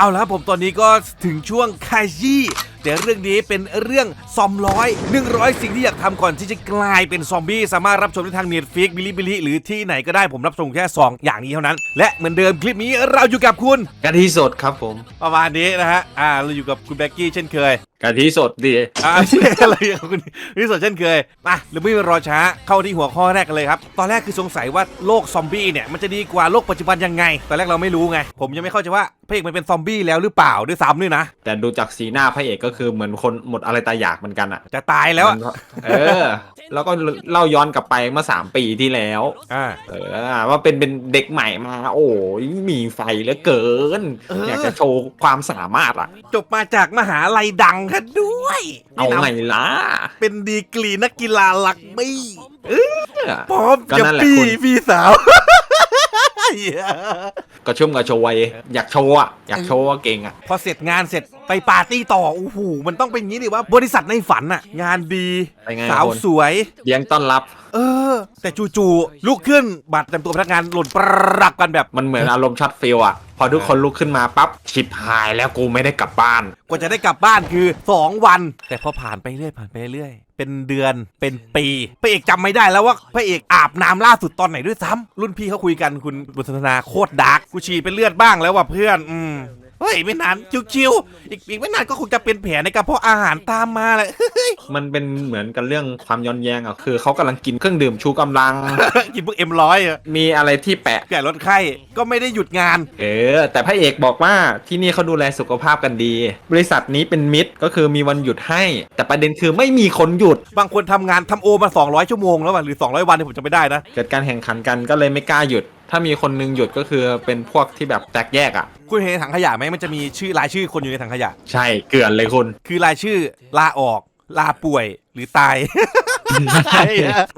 เอาละครับผมตอนนี้ก็ถึงช่วงคายี่แต่เรื่องนี้เป็นเรื่องซอมร้อยหนึ่งร้อยสิ่งที่อยากทำก่อนที่จะกลายเป็นซอมบี้สามารถรับชมได้ทางเน็ตฟิกบิลิบิลิหรือที่ไหนก็ได้ผมรับชมแค่ 2 อย่างนี้เท่านั้น และเหมือนเดิมคลิปนี้เราอยู่กับคุณกะทิสดครับผม ประมาณนี้นะฮะอ่าเราอยู่กับคุณแบ็กกี้เช่นเคย กะทิสดดีอ่าอะไรอย่างคุณนี่สดเช่นเคยมาเราไม่รอช้าเข้าที่หัวข้อแรกกันเลยครับ ตอนแรกคือสงสัยว่าโลกซอมบี้เนี่ยมันจะดีกว่าโลกปัจจุบันยังไง ตอนแรกเราไม่รู้ไง ผมยังไม่เข้าใจว่าพระเอกมันเป็นซอมบี้แล้วหรือเปล่าด้วยซ้ำด้วยนะ แต่ดูจากสีหน้าพระเอกก็คือเหมือนคนหมดอะไรตายอยากเหมือนกันอะจะตายแล้วอะมันก็เออ แล้วก็เล่าย้อนกลับไปเมื่อสามปีที่แล้ว อ่า เออว่าเป็นเป็นเด็กใหม่มา โอ้ยมีไฟเหลือเกิน เอออ อยากจะโชว์ความสามารถอะจบมาจากมหาลัยดังกันด้วย เอานี่นะไงล่ะ เป็นดีกรีนักกีฬาลักบี้เออพร้อมก็จะนั่นแหละปี้คุณ พี่สาว ก็ชุ่มกระโชวย อยากโชว์อะอยากโชว์ว่าเก่งอะพอเสร็จงานเสร็จไปปาร์ตี้ต่อโอ้โหมันต้องเป็นอย่างนี้ดิว่าบริษัทในฝันอะงานดี ไปไงสาวคนสวย เลี้ยงต้อนรับ เออ แต่จู่ๆลุกขึ้นบัตรประจำตัวพนักงานหล่นปรักกันแบบ มันเหมือนอารมณ์ช็อตฟิลอะ พอทุกคนลุกขึ้นมาปั๊บชิบหายแล้วกูไม่ได้กลับบ้าน กว่าจะได้กลับบ้านคือ 2 วัน แต่พอผ่านไปเรื่อยผ่านไปเรื่อยเป็นเดือนเป็นปีพระเอกจำไม่ได้แล้วว่าพระเอกอาบน้ำล่าสุดตอนไหนด้วยซ้ำรุ่นพี่เขาคุยกันคุณบุษนาโคตรดาร์กกูฉี่เป็นเลือดบ้างแล้วว่ะเพื่อน อืม เฮ้ยไม่นานชิวๆอีกอีกไม่นานก็คงจะเป็นแผลในกระเพาะอาหารตามมาแหละ มันเป็นเหมือนกันเรื่องความย้อนแย้งอะคือเขากำลังกินเครื่องดื่มชูกำลัง กินพวกเอ็มร้อยอะมีอะไรที่แปะ แก่ลดไข้ก็ไม่ได้หยุดงาน เออ แต่พระเอกบอกว่าที่นี่เขาดูแลสุขภาพกันดี บริษัทนี้เป็นมิตรก็คือมีวันหยุดให้ แต่ประเด็นคือไม่มีคนหยุด บางคนทำงานทำโอมา 200 ชั่วโมงแล้วว่ะหรือ 200 วันเนี่ยผมจะไม่ได้นะ เกิดการแข่งขันกันก็เลยไม่กล้าหยุด ถ้ามีคนหนึงหยุดก็คือเป็นพวกที่แบบแตกแยกอะ คุณเห็นในถังขยะไหมมันจะมีชื่อรายชื่อคนอยู่ในถังขยะ ใช่เกลื่อนเลยคุณ คือรายชื่อลาออก ลาป่วยหรือตาย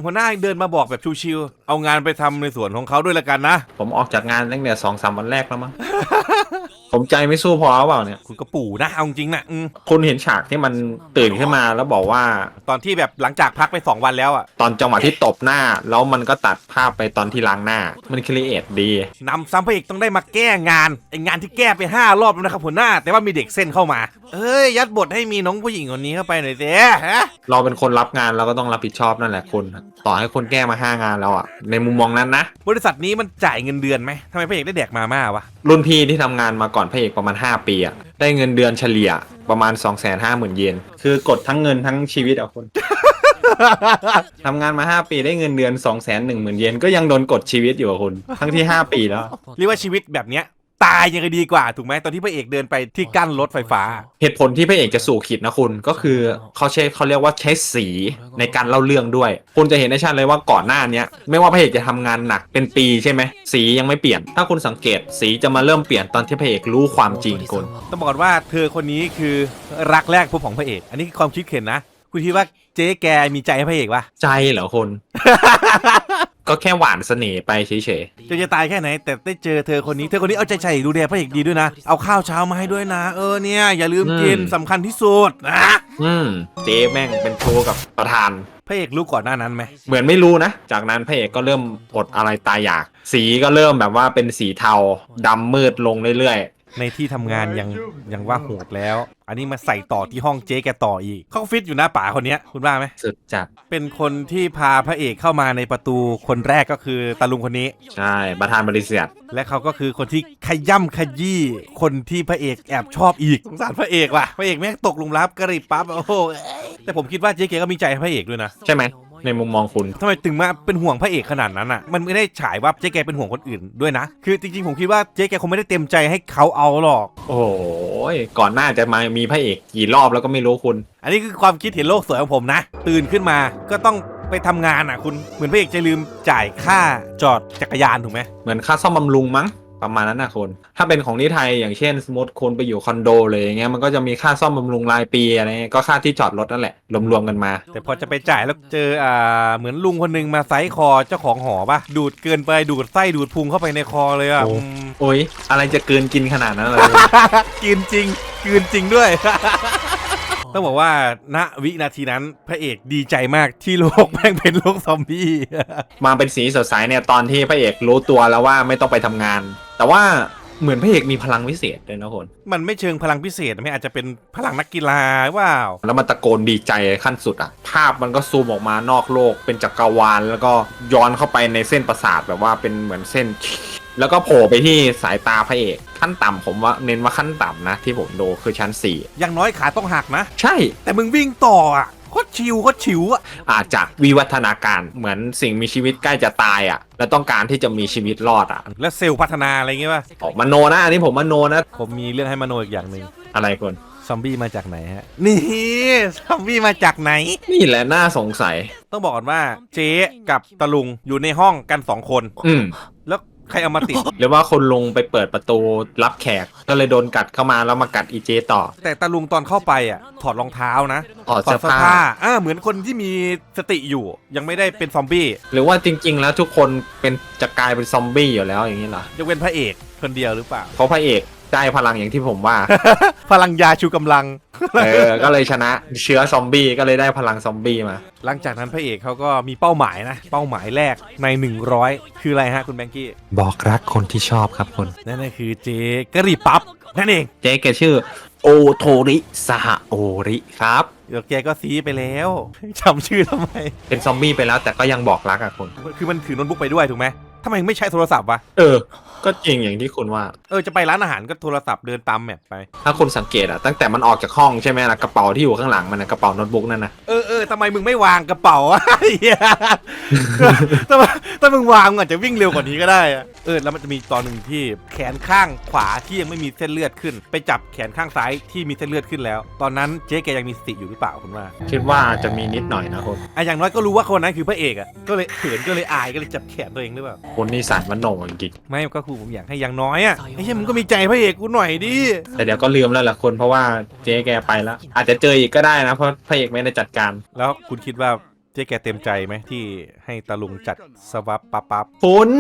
หัวหน้าเดินมาบอกแบบชิวๆเอางานไปทำในส่วนของเขาด้วยละกันนะ ผมออกจากงานตั้งแต่สองสามวันแรกแล้วมั้ง ผมใจไม่สู้พอหรือเปล่าเนี่ย คุณก็ปู่นะเอาจริงๆนะอืมคุณเห็นฉากที่มันตื่นขึ้นมาแล้วบอกว่า ตอนที่แบบหลังจากพักไป2วันแล้วอะตอนจังหวะที่ตบหน้า แล้วมันก็ตัดภาพไปตอนที่ล้างหน้า มันครีเอทดี นำซ้ำพระเอกต้องได้มาแก้งานไองานที่แก้ไป5รอบแล้วนะครับหัวหน้า แต่ว่ามีเด็กเส้นเข้ามาเอ้ยยัดบทให้มีน้องผู้หญิงคนนี้เข้าไปหน่อยสิฮะเราเป็นคนรับงานเราก็ต้องรับผิดชอบนั่นแหละคุณต่อให้คนแก้มาห้างานแล้วอะในมุมมองนั้นนะ บริษัทนี้มันจ่ายเงินเดือนไหมทำไมพระเอกได้แดกมาม่าวะรุ่นพี่ที่ทำงานมาก่อนพระเอกประมาณ 5 ปีอะได้เงินเดือนเฉลี่ยประมาณ 2 5 0 0 0 0 เยน คือกดทั้งเงินทั้งชีวิตอะคุณทำงานมา 5 ปีได้เงินเดือน 2 1 0 0 0 0 เยนก็ยังโดนกดชีวิตอยู่อะคุณ ทั้งที่ 5 ปีแล้ว เรียกว่าชีวิตแบบเนี้ย ตายยังไงดีกว่าถูกไหมตอนที่พระเอกเดินไปที่กั้นรถไฟฟ้า เหตุผลที่พระเอกจะสู่ขิดนะคุณก็คือเขาใช้เขาเรียกว่าใช้สีในการเล่าเรื่องด้วย คุณจะเห็นได้ชัดเลยว่าก่อนหน้าเนี้ยไม่ว่าพระเอกจะทำงานหนักเป็นปีใช่ไหมสียังไม่เปลี่ยน ถ้าคุณสังเกตสีจะมาเริ่มเปลี่ยนตอนที่พระเอกรู้ความจริงคุณต้องบอกก่อนว่าเธอคนนี้คือรักแรกพบของพระเอก อันนี้คือความคิดเห็นนะ คุณคิดว่าเจ๊แกมีใจให้พระเอกปะใจเหรอคุณ ก็แค่หวานเสน่ห์ไปเฉยจะจะตายแค่ไหน แต่ได้เจอเธอคนนี้ เธอคนนี้เอาใจใส่ดูแลพระเอกดีด้วยนะ เอาข้าวเช้ามาให้ด้วยนะ เออเนี่ย อย่าลืมกินสำคัญที่สุดนะๆ อืม เจ๊แม่งเป็นโชกับประธาน พระเอกรู้ก่อนหน้านั้นไหมเหมือนไม่รู้นะ จากนั้นพระเอกก็เริ่มอดอะไรตายอยาก สีก็เริ่มแบบว่าเป็นสีเทาดำมืดลงเรื่อย ในที่ทำงานยังยังว่าโหดแล้ว อันนี้มาใส่ต่อที่ห้องเจ๊แกต่ออีกเขาฟิตอยู่นะป๋าคนเนี้ยคุณว่าไหมๆสุดจัดเป็นคนที่พาพระเอกเข้ามาในประตูคนแรกก็คือตาลุงคนนี้ ใช่ประธานบริษัทและเขาก็คือคนที่ขย่ำขยี้คนที่พระเอกแอบชอบอีกสงสารพระเอกว่ะพระเอกแม่งตกหลุมรักกระริบปั๊บโอ้โหเอ้ยแต่ผมคิดว่าเจ๊เกก็มีใจให้พระเอกด้วยนะใช่ไหม ในมุมมองคุณ ทำไมถึงมาเป็นห่วงพระเอกขนาดนั้นอะ มันไม่ได้ฉายว่าเจ๊แกเป็นห่วงคนอื่นด้วยนะ คือจริงๆผมคิดว่าเจ๊แกคงไม่ได้เต็มใจให้เขาเอาหรอก โอ้โหก่อนหน้าจะมามีพระเอกกี่รอบแล้วก็ไม่รู้คุณ อันนี้คือความคิดเห็นโลกสวยของผมนะ ตื่นขึ้นมาก็ต้องไปทำงานอะคุณ เหมือนพระเอกจะลืมจ่ายค่าจอดจักรยานถูกไหมเหมือนค่าซ่อมบำรุงมั้ง ประมาณนั้นนะคุณถ้าเป็นของที่ไทยอย่างเช่น สมมติคุณไปอยู่คอนโดเลยอย่างเงี้ยมันก็จะมีค่าซ่อมบำรุงรายปีอะไรเงี้ยก็ค่าที่จอดรถนั่นแหละรวมๆกันมา แต่พอจะไปจ่ายแล้วเจออ่าเหมือนลุงคนหนึงมาไซส์คอเจ้าของหอป่ะดูดเกินไปดูดไส้ดูดพุงเข้าไปในคอเลยอะโอ้ อืมโอ้ยอะไรจะเกินกินขนาดนั้นเลย กินจริงกินจริงด้วย ต้องบอกว่าณวินาทีนั้นพระเอกดีใจมากที่โลกแม่งเป็นโลกซอมบี้มาเป็นสีสดใสเนี่ยตอนที่พระเอกรู้ตัวแล้วว่าไม่ต้องไปทำงาน แต่ว่า เหมือนพระเอกมีพลังวิเศษเลยนะคนมันไม่เชิงพลังพิเศษไม่อาจจะเป็นพลังนักกีฬาว้าวแล้วมันตะโกนดีใจขั้นสุดอะภาพมันก็ซูมออกมานอกโลกเป็นจักรวาล แล้วก็ย้อนเข้าไปในเส้นประสาทแบบว่าเป็นเหมือนเส้น แล้วก็โผล่ไปที่สายตาพระเอกขั้นต่ำผมว่าเน้นว่าขั้นต่ำนะ ที่ผมดูคือชั้น อย่างน้อยขาต้องหักนะ 4 ใช่ แต่มึงวิ่งต่ออะ โคตรชิวโคตรฉิวอะอาจจะวิวัฒนาการเหมือนสิ่งมีชีวิตใกล้จะตายอะแล้วต้องการที่จะมีชีวิตรอดอะแล้วเซลล์พัฒนาอะไรเงี้ยป่ะออกมาโนนะอันนี้ผมมาโนนะผมมีเรื่องให้มโนอีกอย่างหนึ่งอะไรคนซอมบี้มาจากไหนฮะ นี่ซอมบี้มาจากไหน นี่แหละน่าสงสัย ต้องบอกก่อนว่าเจ๊กับตะลุงอยู่ในห้องกันสองคน อืมแล้ว ใครเอามาติด หรือว่าคนลงไปเปิดประตูรับแขก ก็เลยโดนกัดเข้ามาแล้วมากัดอีเจต่อ แต่ตะลุงตอนเข้าไปอะ ถอดรองเท้านะถอดเสื้อผ้า อ่าเหมือนคนที่มีสติอยู่ ยังไม่ได้เป็นซอมบี้หรือว่าจริง ๆ แล้วทุกคนเป็นจะกลายเป็นซอมบี้อยู่แล้วอย่างนี้เหรอยกเว้นพระเอกคนเดียวหรือเปล่า เพราะพระเอก ได้พลังอย่างที่ผมว่า พลังยาชูกำลัง เออ ก็เลยชนะเชื้อซอมบี้ก็เลยได้พลังซอมบี้มา หลังจากนั้นพระเอกเขาก็มีเป้าหมายนะ เป้าหมายแรกใน 100 คืออะไรฮะคุณแบงกี้ บอกรักคนที่ชอบครับคนนั่นก็คือเจ๊กะหรี่ปั๊บนั่นเอง เจ๊แกชื่อ โอโทริสหโอริครับ เดี๋ยวแกก็ซีไปแล้วจำชื่อทำไม เป็นซอมบี้ไปแล้วแต่ก็ยังบอกรักอะคุณ คือมันถือโน้ตบุ๊กไปด้วยถูกไหมทำไมไม่ใช้โทรศัพท์วะ เออ ก็จริงอย่างที่คุณว่า เออจะไปร้านอาหารก็โทรศัพท์เดินตามแมปไป ถ้าคุณสังเกตอะตั้งแต่มันออกจากห้องใช่ไหมล่ะกระเป๋าที่อยู่ข้างหลังมันนะกระเป๋าโน้ตบุ๊กนั่นนะเออเออทำไมมึงไม่วางกระเป๋าอะเหี้ยถ้ามึงถ้ามึงวางมึงอาจจะวิ่งเร็วกว่านี้ก็ได้อะเออแล้วมันจะมีตอนหนึ่งที่แขนข้างขวาที่ยังไม่มีเส้นเลือดขึ้น ไปจับแขนข้างซ้ายที่มีเส้นเลือดขึ้นแล้ว ตอนนั้นเจ๊แกยังมีสติอยู่หรือเปล่าคุณว่าคิดว่าจะมีนิดหน่อยนะคุณอะอย่างน้อยก็รู้ว่าคนนั้นคือพระเอกอะก็เลยเขินก็เลยอายก็เลยจับแขนตัวเองหรือเปล่าคุณนี่สารมันโหนจริง ไม่ก็คือผมอยากให้อย่างน้อยอะไอ้เหี้ยมึงก็มีใจพระเอกกูหน่อยดิๆแต่เดี๋ยวก็ลืมแล้วล่ะคนเพราะว่าเจ๊แกไปแล้ว อาจจะเจออีกก็ได้นะเพราะพระเอกไม่ได้จัดการ แล้วคุณคิดว่าเจ๊แกเต็มใจไหมที่ให้ตาลุงจัดสวับปั๊บปั๊บคุณ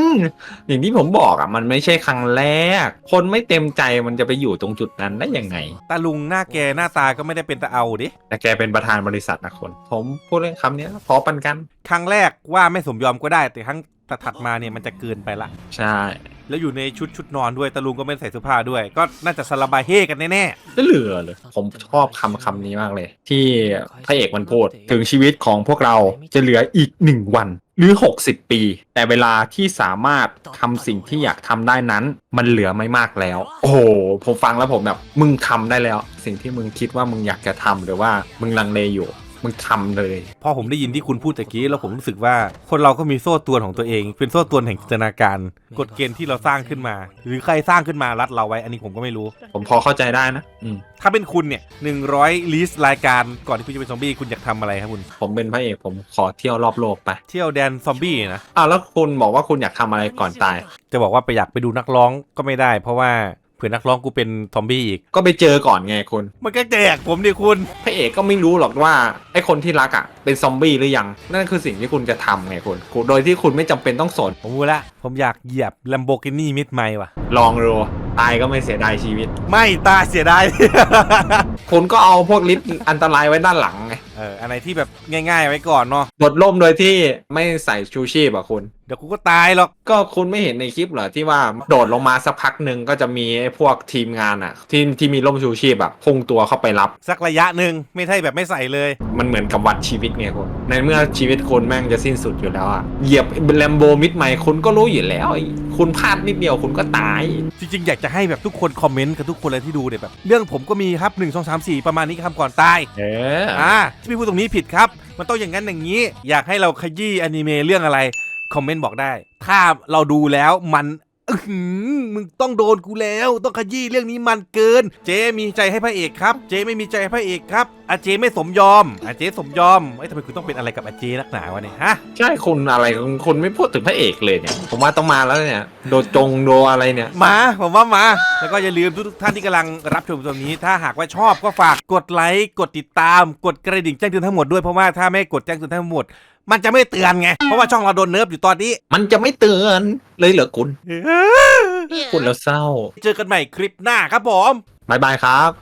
อย่างที่ผมบอกอะมันไม่ใช่ครั้งแรก คนไม่เต็มใจมันจะไปอยู่ตรงจุดนั้นได้ยังไง ตาลุงหน้าแกหน้าตาก็ไม่ได้เป็นตาเอาดิแต่แกเป็นประธานบริษัทนะคน ผมพูดเรื่องคำเนี้ยพอปันกัน ครั้งแรกว่าไม่สมยอมก็ได้แต่ครั้ง ถัดๆมาเนี่ยมันจะเกินไปละ ใช่ แล้วอยู่ในชุดชุดนอนด้วยตาลุงก็ไม่ใส่เสื้อผ้าด้วย ก็น่าจะสลบายเฮกันแน่จะเหลือเลย ผมชอบคำคำนี้มากเลย ที่พระเอกมันพูดถึงชีวิตของพวกเราจะเหลืออีกหนึ่งวัน หรือ 60 ปี แต่เวลาที่สามารถทำสิ่งที่อยากทำได้นั้น มันเหลือไม่มากแล้ว โอ้โห ผมฟังแล้วผมแบบ มึงทำได้แล้ว สิ่งที่มึงคิดว่ามึงอยากจะทำหรือว่ามึงลังเลอยู่ มึงทำเลยๆพอผมได้ยินที่คุณพูดตะกี้แล้วผมรู้สึกว่า คนเราก็มีโซ่ตรวนของตัวเอง เป็นโซ่ตรวนแห่งจินตนาการ กฎเกณฑ์ที่เราสร้างขึ้นมา หรือใครสร้างขึ้นมารัดเราไว้ อันนี้ผมก็ไม่รู้ ผมพอเข้าใจได้นะอืมถ้าเป็นคุณเนี่ยหนึ่งร้อยลิสต์รายการก่อนที่คุณจะเป็นซอมบี้คุณอยากทำอะไรครับคุณ ผมเป็นพระเอกผมขอเที่ยวรอบโลกไป เที่ยวแดนซอมบี้นะอ้าวแล้วคุณบอกว่าคุณอยากทำอะไรก่อนตาย จะบอกว่าไปอยากไปดูนักร้องก็ไม่ได้ เพราะว่าเผื่อนักร้องกูเป็นซอมบี้อีก ก็ไปเจอก่อนไงคุณ มันก็แจกผมดิคุณ พระเอกก็ไม่รู้หรอกว่าไอ้คนที่รักอะเป็นซอมบี้หรือยัง นั่นคือสิ่งที่คุณจะทำไงคุณคุณโดยที่คุณไม่จำเป็นต้องสน ผมรู้ละ ผมอยากเหยียบ Lamborghini มิดไมว่ะ ลองดูตายก็ไม่เสียดายชีวิต ไม่ตาเสียดาย คุณก็เอาพวกลิฟต์อันตรายไว้ด้านหลังไงเอออะไรที่แบบง่ายๆไว้ก่อนเนาะโดดล่มโดยที่ไม่ใส่ชูชีพอะคุณ เดี๋ยวกูก็ตายหรอก ก็คุณไม่เห็นในคลิปเหรอที่ว่าโดดลงมาสักพักหนึ่งก็จะมีไอ้พวกทีมงานอะ ที่ที่มีร่มชูชีพแบบพุ่งตัวเข้าไปรับ สักระยะหนึ่งไม่ใช่แบบไม่ใส่เลย มันเหมือนกับวัดชีวิตไงคุณในเมื่อชีวิตคุณแม่งจะสิ้นสุดอยู่แล้วอะเหยียบแลมโบมิดไมค์คุณก็รู้อยู่แล้วไอ้คุณพลาดนิดเดียวคุณก็ตาย จริงๆ อยากจะให้แบบทุกคนคอมเมนต์กับทุกคนเลยที่ดูเนี่ยแบบ เรื่องผมก็มีครับ1 2 3 4ประมาณนี้คำก่อนตายเอออ่าที่พี่พูดตรงนี้ผิดครับ มันต้องอย่างนั้นอย่างนี้ อยากให้เราขยี้อนิเมะเรื่องอะไร คอมเมนต์บอกได้ ถ้าเราดูแล้วมัน อื้อหือมึงต้องโดนกูแล้ว ต้องขยี้เรื่องนี้มันเกิน เจมีใจให้พระเอกครับ เจไม่มีใจให้พระเอกครับอาเจไม่สมยอมอาเจสมยอมเอ้ยทำไมคุณต้องเป็นอะไรกับอาเจนักหนาวะเนี่ยฮะ ใช่คุณอะไรคุณคุณไม่พูดถึงพระเอกเลยเนี่ย ผมว่าต้องมาแล้วเนี่ย โดจงโดอะไรเนี่ย มาผมว่ามา แล้วก็อย่าลืมทุกๆท่านที่กำลังรับชมตรงนี้ ถ้าหากว่าชอบก็ฝากกดไลค์ กดติดตาม กดกระดิ่งแจ้งเตือนทั้งหมดด้วย เพราะว่าถ้าไม่กดแจ้งเตือนทั้งหมด มันจะไม่เตือนไง เพราะว่าช่องเราโดนเนิร์ฟอยู่ตอนนี้ มันจะไม่เตือนเลยเหรอคุณ คุณแล้วเศร้า เจอกันใหม่คลิปหน้าครับผม บายบายครับ